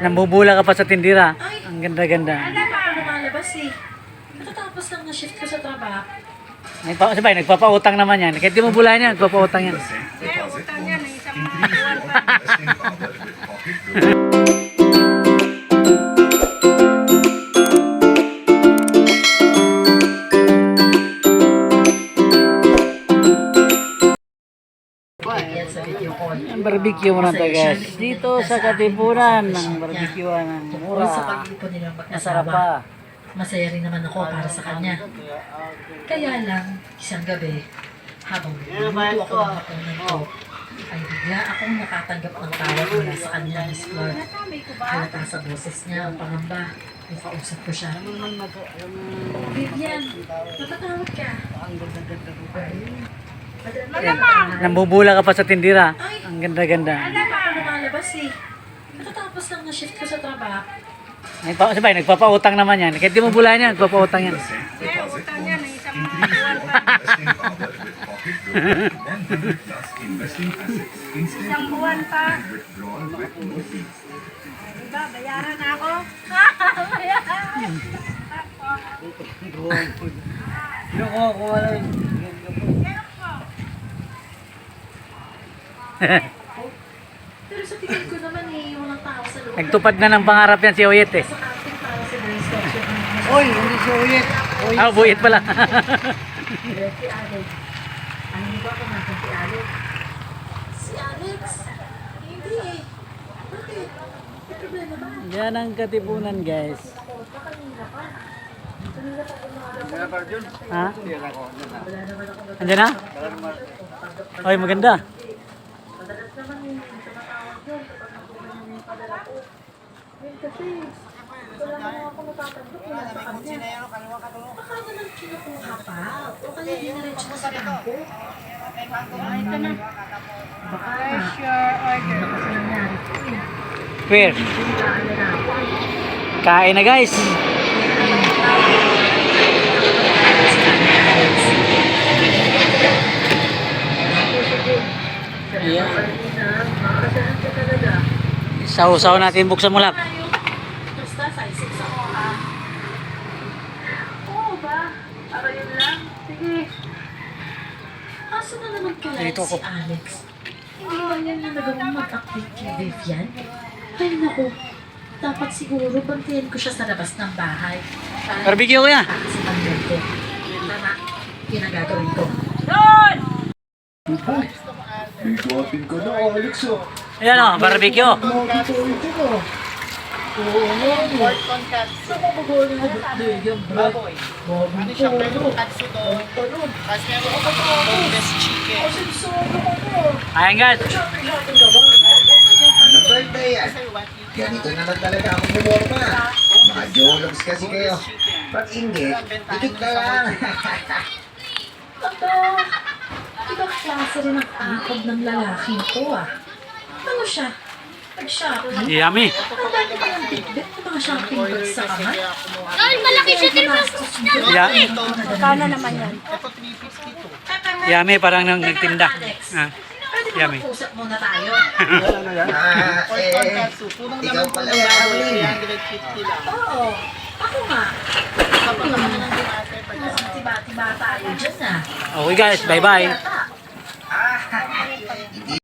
Nambubula ka pa sa tindira. Ang ganda-ganda. Ano ba ang lumalabas eh? Natatapos lang na shift ko sa trabaho. Ay, pa, sabay, nagpapautang naman yan. Kahit di mo bulayan yan, nagpapautang yan. Eh, utang yan. eh, Isang buwan barbecue mo na to guys. Dito sa Katipunan ng barbecue ng mura. Masarap pa. Masaya rin naman ako para sa kanya. Kaya lang, isang gabi, habang luluto ako ng hapunan ko, ay bigla akong nakatanggap ng tawag mula sa kanyang Miss Flor. Halata sa boses niya ang pangamba. Yung kausap ko siya. Vivian, natatawag ka. Yan. Nambubula ka pa sa tindira. Ay. Ang ganda-ganda. Ano ba ang lumalabas eh? Natatapos lang na shift ko sa trabaho. Ay, pa, sabay, nagpapautang naman yan. Kahit di mo bulayan yan, nagpapautang yan. Eh, utang yan. eh, Isang buwan pa. Isang buwan pa. Diba, bayaran na ako. bayaran. Pero sa tingin ko naman eh, walang tao sa loob. Nagtupad na ng pangarap yan si Oyet eh. Sa ating para sa brainstorm. Oy, hindi si Oyet. Ah, Buyet pala. Si Alex. Ano ba kung natin si Alex? Si Alex? Hindi eh. Bakit? May problema ba? yan ang Katipunan guys. Ako, baka kanina pa. Kanina pa umaga. Ha? Andiyan na? Oy, maganda. Madalas naman yung tumatawag yun kapag nakuha niya yung padala ko. Yun kasi, wala naman ako natatanggap mula sa kanya. Baka naman kinukuha pa. O kaya diniretso ko sa bangko. Baka nga. Sure order. Ano kasi nangyari ko eh. Where? Na. Kain na guys. Saw-saw natin buksan mo lang. Basta, size 6 ako ha. Oo ba? Para yun lang? Sige. Kaso na naman kaya Dito ako. si Alex? Hindi man yan yung nagawang mag-update kay Vivian? Ay naku, dapat siguro bantayan ko siya sa labas ng bahay. Para Barbecue ko yan. sa pamilya ko. Tama, yun ang gagawin ko. Iguapin ko na, Alex, oh. Ayan o, barbecue. Dito, ito ko. Oo, pork on katsu. Saan ko magawa ng hotdog yung baboy? Baboy ko, ano? Katsu doon. Tapos meron ako ito. Boneless chicken. Ayan guys. Ka ba? Birthday yan? Ganito na lang talaga ako bumorma. Mga jologs kasi kayo. Pag inggit, dikit na lang. Ibang klase rin ang angkog ng lalaki ko ah. Ano siya? Nag-shopping? Yummy. Ang dami pa yung bitbit ng mga shopping bags sa kamay. Ay, malaki siya din mo. Yeah. Magkano naman yan? Yummy, parang nang nagtinda. Ah. pwede ba Yummy. mag-usap muna tayo? Ah, eh, ikaw pala yan, Amin. Oo, ako nga. Sabi ka naman ng tiba-tiba tayo dyan ah. Okay guys, bye-bye. Yata. Hindi